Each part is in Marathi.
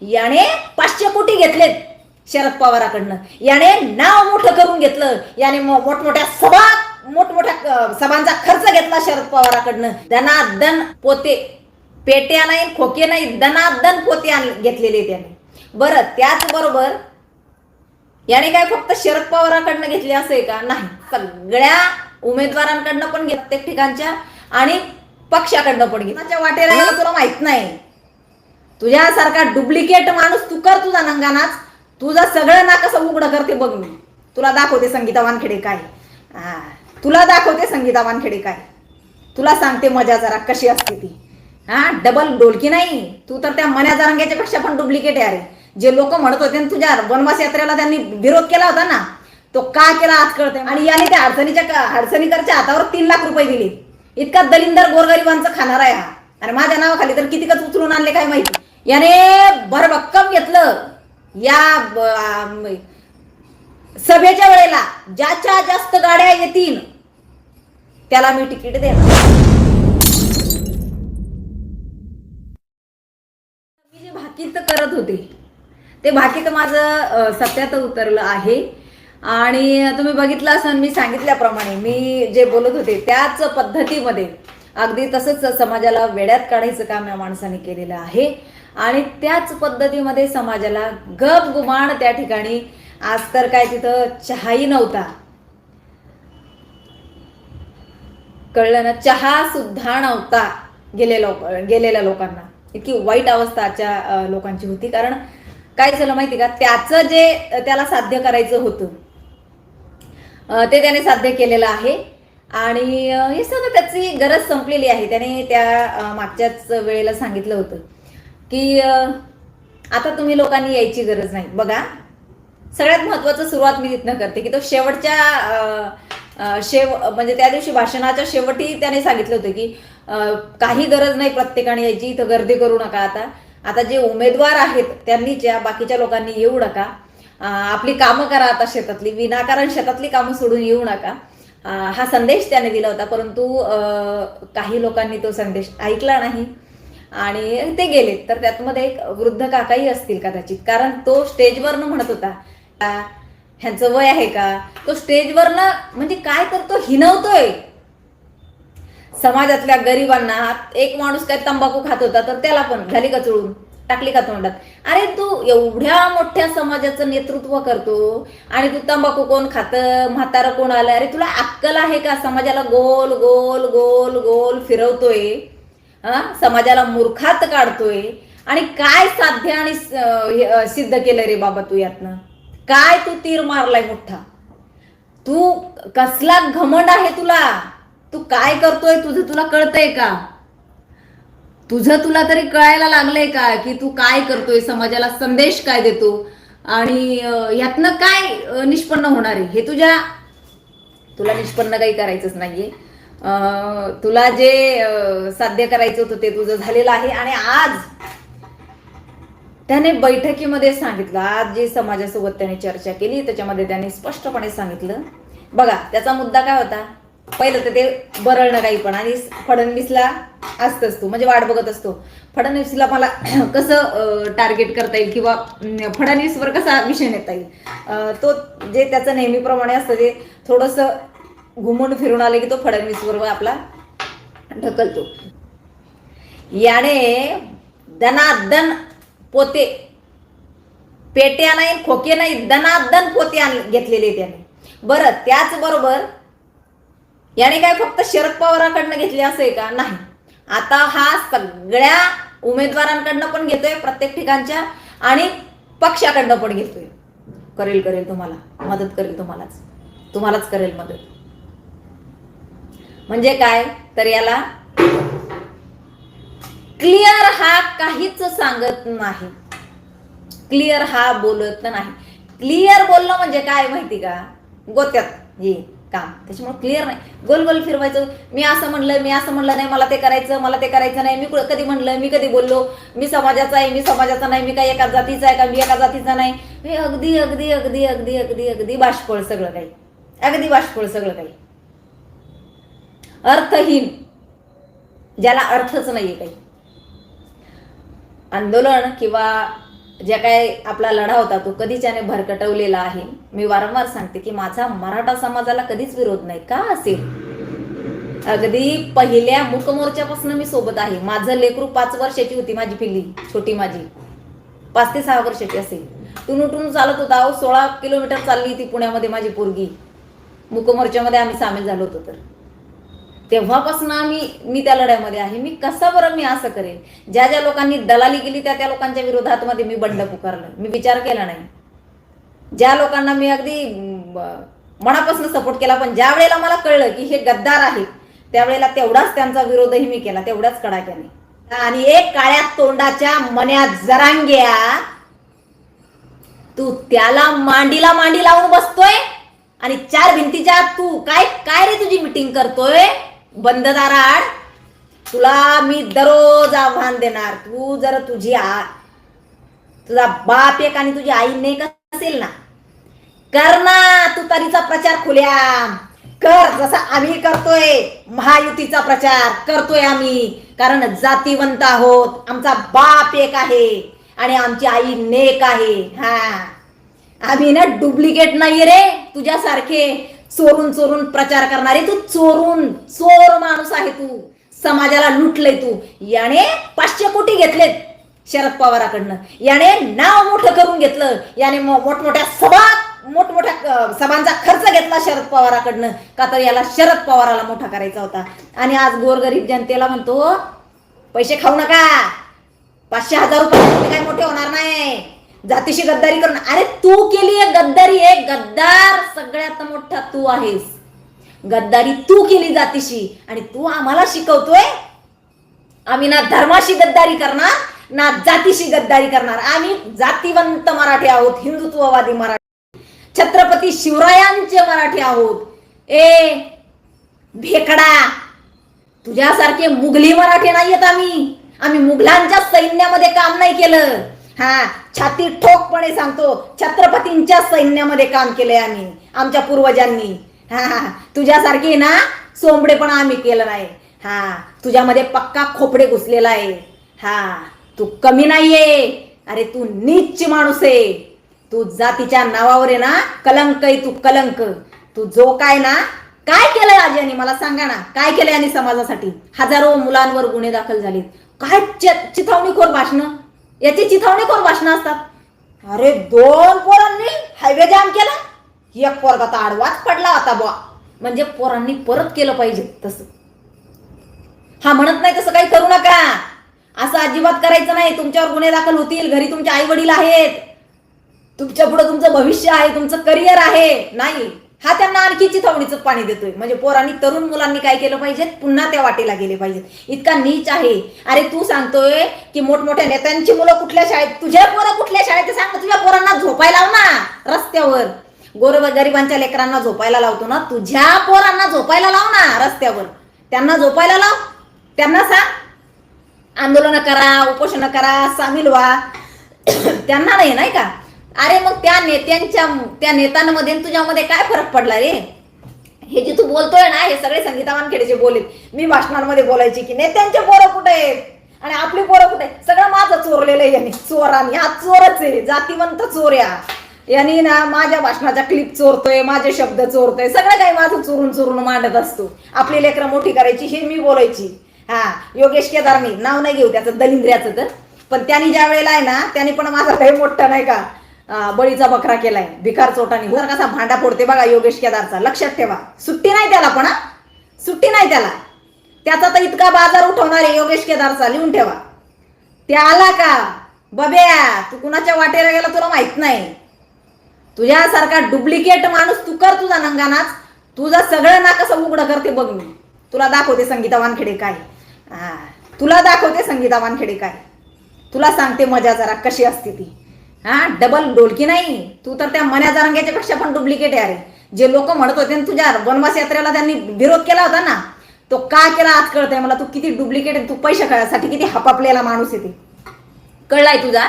याने पाचशे कोटी घेतलेत शरद पवाराकडनं. याने नाव मोठं करून घेतलं. याने मो- मोठमोठ्या सभा मोठमोठ्या सभांचा खर्च घेतला शरद पवाराकडनं. दनादन पोते पेट्या नाही खोके नाही दनादन पोते घेतलेले त्याने. बरं त्याचबरोबर याने काय फक्त शरद पवाराकडनं घेतले असे का? नाही. सगळ्या उमेदवारांकडनं पण घेत प्रत्येक ठिकाणच्या आणि पक्षाकडनं पण घेत वाटेला तुला माहीत नाही. तुझ्यासारखा डुप्लिकेट माणूस तू कर तुझा नंगानाच. तुझं सगळं ना कसं उघडं करते बघ मी. तुला दाखवते संगीता वानखेडे काय. तुला दाखवते संगीता वानखेडे काय. तुला सांगते मजा जरा कशी असते ती. हा डबल डोलकी नाही. तू तर त्या मन्या जरांग्याच्या पेक्षा पण डुप्लिकेट आहे अरे. जे लोक म्हणत होते तुझ्या वनवास यात्रेला त्यांनी विरोध केला होता ना तो का केला आज कळते आणि याने त्या अडचणीच्या अडचणीकरच्या हातावर तीन लाख रुपये दिले. इतका दलिंदर गोरगरिबांचं खाणार आहे हा. आणि माझ्या नावाखाली तर कितीकच उचलून आणले काय माहिती. याने भरभक्कम घेतलं. या सभेच्या वेळेला ज्याच्या जास्त गाड्या येतील त्याला मी तिकीट देणार. मी जे भाकीत करत होते ते भाकीत माझं सत्यात उतरलं आहे. आणि तुम्ही बघितलं असं मी सांगितल्याप्रमाणे मी जे बोलत होते त्याच पद्धतीमध्ये अगदी तसंच समाजाला वेड्यात काढायचं काम या माणसाने केलेलं आहे. आणि त्याच पद्धतीमध्ये समाजाला गप गुमाण त्या ठिकाणी. आज तर काय तिथं चहाही नव्हता. कळलं ना चहा सुद्धा नव्हता गेले लोक गेलेल्या लोकांना. इतकी वाईट अवस्था आजच्या लोकांची होती. कारण काय झालं माहिती का? त्याचं जे त्याला साध्य करायचं होतं. ते त्याने साध्य केलेलं आहे. आणि हे सगळं त्याची गरज संपलेली आहे. त्याने त्या मागच्याच वेळेला सांगितलं होतं. की आता तुम्ही लोकांनी यायची गरज नाही. बघा सगळ्यात महत्वाचं सुरुवात मी तिथनं करते की तो शेवटच्या शेव म्हणजे त्या दिवशी भाषणाच्या शेवटी त्याने सांगितलं होतं की काही गरज नाही प्रत्येकाने यायची इथं गर्दी करू नका आता. आता जे उमेदवार आहेत त्यांनीच्या बाकीच्या लोकांनी येऊ नका. आपली कामं करा आता शेतातली विनाकारण शेतातली कामं सोडून येऊ नका. हा संदेश त्याने दिला होता परंतु काही लोकांनी तो संदेश ऐकला नाही. आणि ते गेले. तर त्यातमध्ये एक वृद्ध काकाही असतील कदाचित. कारण तो स्टेजवरनं म्हणत होता ह्यांचं वय आहे का? तो स्टेजवरनं म्हणजे काय तर तो हिनवतोय. समाजातल्या गरिबांना एक माणूस काय तंबाखू खात होता तर त्याला पण झाली का चुळून? टाकली का तोंडात? अरे तू एवढ्या मोठ्या समाजाचं नेतृत्व करतो आणि तू तंबाखू कोण खात? म्हातारं कोण आलं अरे तुला अक्कल आहे का? समाजाला गोल गोल गोल गोल फिरवतोय. समाजाला मूर्खात काढतोय. आणि काय साध्य आणि सिद्ध केलं रे बाबा तू यातनं? काय तू तीर मारलाय मोठा? तू कसला घमंड आहे तुला? तू काय करतोय? तुझं तुला कळतंय का? तुझं तुला तरी कळायला लागलंय का की तू काय करतोय? समाजाला संदेश काय देतो? आणि यातनं काय निष्पन्न होणार आहे? हे तुझ्या तुला निष्पन्न काही करायचंच नाहीये. तुला जे साध्य करायचं होतं ते तुझं झालेलं आहे. आणि आज त्याने बैठकीमध्ये सांगितलं आज जे समाजासोबत त्याने चर्चा केली त्याच्यामध्ये त्याने स्पष्टपणे सांगितलं. बघा त्याचा मुद्दा काय होता? पहिलं तर ते बरळणं काही पण. आणि फडणवीसला असत तू म्हणजे वाट बघत असतो. फडणवीसला मला कसं टार्गेट करता येईल किंवा फडणवीसवर कसा विषय नेता येईल? तो जे त्याचं नेहमीप्रमाणे असतं ते थोडंसं घुमून फिरून आले की तो फडणवीसवर आपला ढकलतो. याने दनादन पोते पेट्या नाही खोके नाही दनादन पोते घेतलेले त्याने. बरं त्याचबरोबर याने काय फक्त शरद पवारांकडनं घेतले असे का? नाही. आता हा सगळ्या उमेदवारांकडनं पण घेतोय प्रत्येक ठिकाणच्या आणि पक्षाकडनं पण घेतोय. करेल करेल तुम्हाला. मदत करेल तुम्हालाच. तुम्हालाच करेल मदत. म्हणजे काय? तर याला क्लिअर हा काहीच सांगत नाही. क्लिअर हा बोलत नाही. क्लिअर बोलणं म्हणजे काय माहिती का? गोत्यात ये काम. त्याच्यामुळे क्लिअर नाही. गोल गोल फिरवायचं. मी असं म्हणलं मी असं म्हणलं नाही मला ते करायचं मला ते करायचं नाही. मी कधी म्हणलं मी कधी बोललो? मी समाजाचा आहे मी समाजाचा नाही मी काय एका जातीचा आहे का? मी एका जातीचा नाही. हे अगदी अगदी अगदी अगदी अगदी अगदी बाष्पळ सगळं काही. अगदी बाष्पळ सगळं काही. अर्थहीन ज्याला अर्थच नाहीये काही. आंदोलन किंवा ज्या काय आपला लढा होता तो कधीच याने भरकटवलेला आहे. मी वारंवार सांगते की माझा मराठा समाजाला कधीच विरोध नाही. का असेल अगदी पहिल्या मुकमोर्चापासून मी सोबत आहे. माझं लेकरू पाच वर्षाची होती माझी पिल्ली छोटी माझी. पाच ते सहा वर्षाची असेल. टुनू उठून चालत होता. अहो सोळा किलोमीटर चालली ती पुण्यामध्ये माझी पोरगी. मुकमोर्चामध्ये आम्ही सामील झालो होतो तर. तेव्हापासून आम्ही मी त्या लढ्यामध्ये आहे. मी कसं बरं मी असं करेन? ज्या ज्या लोकांनी दलाली केली त्या त्या लोकांच्या विरोधात मध्ये मी बंड पुकारलं. मी विचार केला नाही. ज्या लोकांना मी अगदी मनापासून सपोर्ट केला पण ज्या वेळेला मला कळलं की हे गद्दार आहे त्यावेळेला तेवढाच त्यांचा विरोधही मी केला तेवढ्याच कडाक्याने. आणि एक काळ्या तोंडाच्या मन्यात जरांग्या तू त्याला मांडीला मांडी लावून बसतोय? आणि चार भिंतीच्या तू काय काय रे तुझी मिटिंग करतोय? बंद दाराड तुला मी दररोज आव्हान देणार. तू जर तुझी आ तुझा बाप एक आणि तुझी आई नेक असेल ना कर ना तू तरीचा प्रचार खुल्या कर जसा आम्ही करतोय महायुतीचा प्रचार करतोय आम्ही. कारण जातीवंत आहोत आमचा बाप एक आहे आणि आमची आई नेक आहे. हा. आम्ही ना डुप्लिकेट नाही रे तुझ्यासारखे. चोरून चोरून प्रचार करणारे तू चोरून चोर माणूस आहे तू. समाजाला लुटलंय तू. याने पाचशे कोटी घेतलेत शरद पवाराकडनं. याने नाव मोठं करून घेतलं. याने मोठमोठ्या सभा मोठमोठ्या सभांचा खर्च घेतला शरद पवाराकडनं. का तर याला शरद पवाराला मोठा करायचा होता. आणि आज गोरगरीब जनतेला म्हणतो पैसे खाऊ नका. पाचशे हजार रुपये काय मोठे होणार नाही. जातीशी गद्दारी करून. अरे तू केली आहे गद्दारी आहे गद्दार सगळ्यात मोठा तू आहेस. गद्दारी तू केली जातीशी आणि तू आम्हाला शिकवतोय. आम्ही ना धर्माशी गद्दारी करणार ना जातीशी गद्दारी करणार. आम्ही जातीवंत मराठी आहोत हिंदुत्ववादी मराठी छत्रपती शिवरायांचे मराठी आहोत. ए भेकडा तुझ्यासारखे मुघली मराठी नाही येत आम्ही. आम्ही मुघलांच्या सैन्यामध्ये काम नाही केलं. हा छाती ठोकपणे सांगतो. छत्रपतींच्या सैन्यामध्ये काम केलंय आम्ही आमच्या पूर्वजांनी. हा हा तुझ्यासारखे ना सोंबडेपणा आम्ही केलं नाही. हा तुझ्यामध्ये पक्का खोपडे घुसलेला आहे. हा तू कमी नाहीये. अरे तू नीच माणूस आहे. तू जातीच्या नावावर आहे ना कलंक आहे तू कलंक. तू जो काय ना काय केलंय आजी मला सांगा ना काय केलंय आणि समाजासाठी? हजारो मुलांवर गुन्हे दाखल झालेत. काय चिथावणीखोर भाषणं? याची चिथावणीखोर भाषणं असतात. अरे दोन पोरांनी हायवे जाम केला. एक पोरगा तर आडवाच पडला होता बुवा. म्हणजे पोरांनी परत केलं पाहिजे तसं. हा म्हणत नाही तसं काही करू नका. असं अजिबात करायचं नाही. तुमच्यावर गुन्हे दाखल होतील. घरी तुमचे आई वडील आहेत. तुमच्यापुढे तुमचं भविष्य आहे. तुमचं करिअर आहे. नाही. हा त्यांना आणखी चिथावणीचं पाणी देतोय. म्हणजे पोरांनी तरुण मुलांनी काय केलं पाहिजे पुन्हा त्या वाटेला गेले पाहिजेत. इतका नीच आहे. अरे तू सांगतोय की मोठमोठ्या नेत्यांची मुलं कुठल्या शाळेत तुझ्या पोरं कुठल्या शाळेत सांग तुझ्या पोरांना झोपायला लाव ना रस्त्यावर. गोर गरिबांच्या लेकरांना झोपायला लावतो ना तुझ्या पोरांना झोपायला लाव ना रस्त्यावर. त्यांना झोपायला लाव. त्यांना सांग. आंदोलन करा उपोषण करा सामील व्हा. त्यांना नाही नाही का? अरे मग त्या नेत्यांच्या त्या नेत्यांमध्ये तुझ्यामध्ये काय फरक पडला रे? हे जे तू बोलतोय ना हे सगळे संगीता वानखेडेचे बोलेत मी भाषणांमध्ये बोलायची की नेत्यांचे पोरं कुठे आहेत? आणि आपली पोरं कुठे सगळं माझं चोरलेलं आहे यांनी. चोरांनी. हा चोरच आहे. जातीवंत चोर या यांनी ना माझ्या भाषणाचा क्लिप चोरतोय माझे शब्द चोरतोय. सगळं काही माझं चोरून चोरून मांडत असतो. आपली लेकरं मोठी करायची हे मी बोलायची. हा योगेश केदारनी नाव नाही घेऊ त्याचं दलिंद्र्याचं तर. पण त्यांनी ज्या वेळेला आहे ना त्यांनी पण माझा काही मोठा नाही का बळीचा बकरा केलाय भिकार चोटानी. जर कसा भांडा फोडते बघा योगेश केदारचा. लक्षात ठेवा. सुट्टी नाही त्याला पण सुट्टी नाही त्याला. त्याचा तर इतका बाजार उठवणार आहे योगेश केदारचा लिहून ठेवा. ते आला का? बब्या तू कुणाच्या वाटेला गेला तुला माहीत नाही. तुझ्यासारखा डुप्लिकेट माणूस तू कर तुझा नंगानाच. तुझं सगळं ना कसं उघडं करते बघ मी. तुला दाखवते संगीता वानखेडे काय. हा तुला दाखवते संगीता वानखेडे काय. तुला सांगते मजा जरा कशी असते ती. हा डबल डोलकी नाही. तू तर त्या मन्या जारंग्याच्या पेक्षा पण डुप्लिकेट आहे अरे. जे लोक म्हणत होते तुझ्या वनवास यात्रेला त्यांनी विरोध केला होता ना तो का केला आज कळतंय मला. तू किती डुप्लिकेट आहे तू पैसे कळासाठी किती हपापलेला माणूस आहे ते. कळलाय तुझा?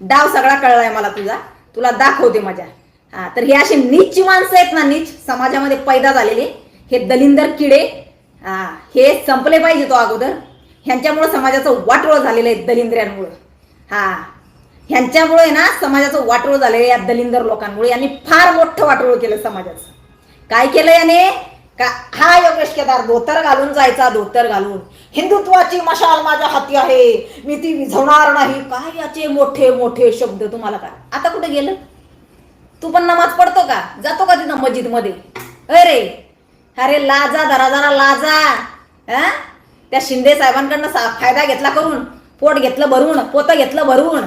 डाव सगळा कळलाय मला तुझा. तुला दाखवते मजा. हा तर हे असे नीच माणसं आहेत ना नीच समाजामध्ये पैदा झालेले. हे दलिंदर किडे हा हे संपले पाहिजे तो अगोदर. ह्यांच्यामुळं समाजाचं वाटोळ झालेलं आहे दलिंद्र्यांमुळं हा ह्यांच्यामुळे ना समाजाचं वाटोळ झालं या दलिंदर लोकांमुळे. यांनी फार मोठं वाटोळ केलं समाजाचं. काय केलं याने? का हा योगेश केदार धोतर घालून जायचा धोतर घालून. हिंदुत्वाची मशाल माझ्या हाती आहे. मी ती विझवणार नाही. काय याचे मोठे मोठे शब्द तुम्हाला काय? आता कुठे गेलं? तू पण नमाज पडतो का? जातो का तिथं मस्जिदमध्ये अरे अरे लाजा धरा जरा लाजा. हा त्या शिंदे साहेबांकडनं सा- फायदा घेतला करून पोट घेतलं भरून पोतं घेतलं भरून.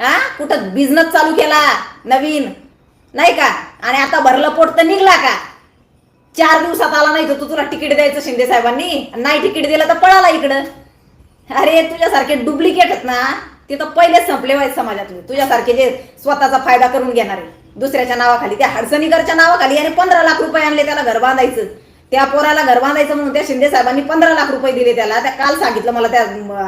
हा? कुठं बिझनेस चालू केला? नवीन? नाही का? आणि आता भरलं पोट तर निघला का? चार दिवसात आला नाही तर तू तुला तिकीट द्यायचं शिंदे साहेबांनी? नाही तिकीट दिलं तर पळाला इकडं. अरे तुझ्यासारखे डुप्लिकेट आहेत ना? ते तर पहिलेच संपले व्हायचे समाजातून तुझ्यासारखे जे स्वतःचा फायदा करून घेणारे. दुसऱ्याच्या नावाखाली त्या हडसणीकरच्या नावाखाली आणि पंधरा लाख रुपये आणले त्याला घर बांधायचं. त्या पोराला घर बांधायचं म्हणून त्या शिंदे साहेबांनी पंधरा लाख रुपये दिले त्याला. त्या काल सांगितलं मला त्या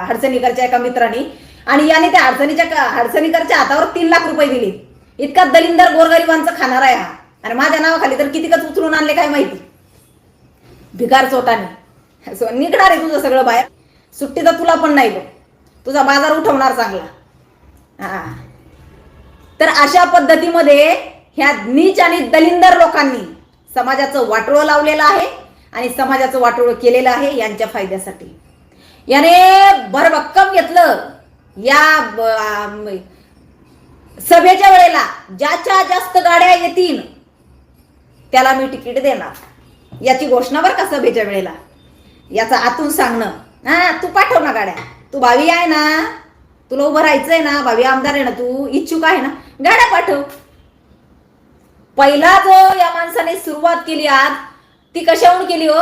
हडसणीकरच्या एका मित्रांनी. आणि याने त्या अडचणीच्या अडचणीकरच्या हातावर तीन लाख रुपये दिले. इतका दलिंदर गोरगरिबांचा खाणार आहे हा. आणि माझ्या नावाखाली तर कितीकच उचलून आणले काय माहिती? भिकार चोटाने. सो निघणार आहे तुझं सगळं बाहेर. सुट्टी तर तुला पण नाही गो तुझा बाजार उठवणार चांगला. हा. तर अशा पद्धतीमध्ये ह्या नीच आणि दलिंदर लोकांनी समाजाचं वाटोळं लावलेलं आहे आणि समाजाचं वाटोळं केलेलं आहे यांच्या फायद्यासाठी. याने भरभक्कम घेतलं. या सभेच्या वेळेला ज्याच्या जास्त गाड्या येतील त्याला मी तिकीट देणार. याची घोषणा बरं का सभेच्या वेळेला. याचं आतून सांगणं. हा तू पाठव ना गाड्या. तू भावी आहे ना. तुला उभं राहायचंय ना. भावी आमदार आहे ना तू. इच्छुक आहे ना. गाड्या पाठव. पहिला जो या माणसाने सुरुवात केली आज ती कशाहून केली हो?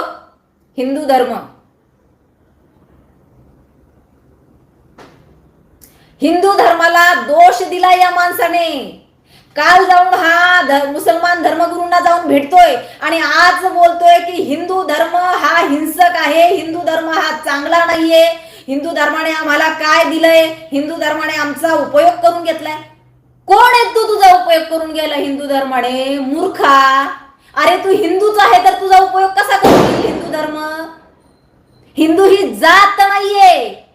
हिंदू धर्म. हिंदू धर्माला दोष दिला या माणसाने. काल जाऊन हा ध- मुसलमान धर्मगुरूंना जाऊन भेटतोय आणि आज बोलतोय की हिंदू धर्म हा हिंसक आहे हिंदू धर्म हा चांगला नाहीये. हिंदू धर्माने आम्हाला काय दिलंय? हिंदू धर्माने आमचा उपयोग करून घेतलाय. कोण आहे तू तुझा उपयोग करून गेला हिंदू धर्माने? मूर्खा. अरे तू हिंदूच आहे तर तुझा उपयोग कसा करून हिंदू धर्म? हिंदू ही जात नाहीये.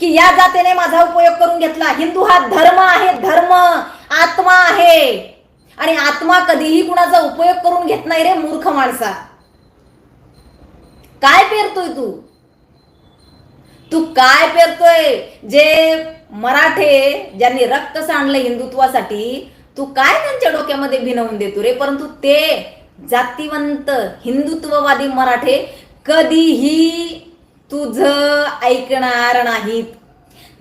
की या जातीने माझा उपयोग करून घेतला. हिंदू हा धर्म आहे धर्म आत्मा आहे. आणि आत्मा कधीही कुणाचा उपयोग करून घेत नाही रे मूर्ख माणसा. काय पेरतोय तू? तू काय पेरतोय? जे मराठे ज्यांनी रक्त सांडलं हिंदुत्वासाठी तू काय त्यांच्या डोक्यामध्ये भिनवून देतो रे? परंतु ते जातीवंत हिंदुत्ववादी मराठे कधीही तुझं ऐकणार नाहीत.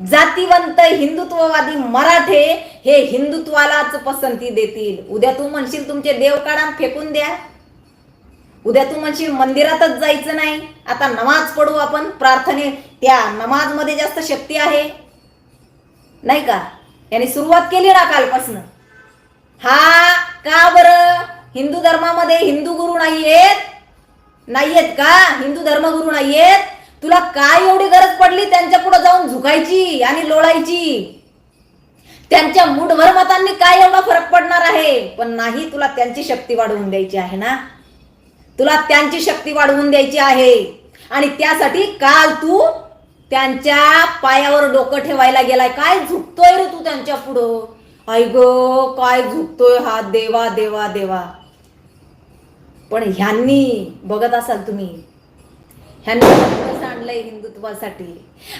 जातीवंत हिंदुत्ववादी मराठे हे हिंदुत्वालाच पसंती देतील. उद्या तू म्हणशील तुमचे देव काढा फेकून द्या. उद्या तू म्हणशील मंदिरातच जायचं नाही. आता नमाज पडू आपण. प्रार्थने त्या नमाजमध्ये जास्त शक्ती आहे. नाही का? याने सुरुवात केली ना कालपासनं. हा का बरं? हिंदू धर्मामध्ये हिंदू गुरु नाहीयेत? नाहीयेत का? हिंदू धर्मगुरु नाहीयेत? तुला काय एवढी गरज पडली? त्यांच्या पुढे जाऊन झुकायची आणि लोळायची. त्यांच्या मूठभर मतांनी काय एवढा फरक पडणार आहे? पण नाही तुला त्यांची शक्ती वाढवून द्यायची आहे ना? तुला त्यांची शक्ती वाढवून द्यायची आहे. आणि त्यासाठी काल तू त्यांच्या पायावर डोकं ठेवायला गेलाय. काय झुकतोय रे तू त्यांच्या पुढं? आई गो काय झुकतोय हा देवा देवा देवा. पण ह्यांनी बघत असाल तुम्ही ह्यांनी रक्त हिंदुत्वासाठी.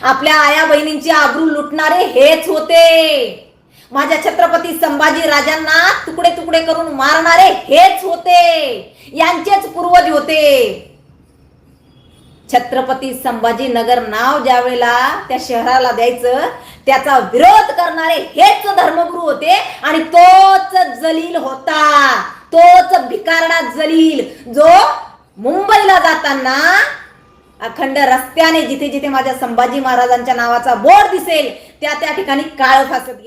आपल्या आया बहिणींची आबरू लुटणारे हेच होते. माझ्या छत्रपती संभाजी राजांना तुकडे तुकडे करून मारणारे हेच होते. यांचेच पूर्वज होते. छत्रपती संभाजी नगर नाव ज्या वेळेला त्या शहराला द्यायचं त्याचा विरोध करणारे हेच धर्मगुरू होते आणि तोच जलील होता. तोच भिकारडा जलील जो मुंबईला जाताना अखंड रस्त्याने जिथे जिथे माझ्या संभाजी महाराजांच्या नावाचा बोर्ड दिसेल त्या त्या ठिकाणी काळ फासत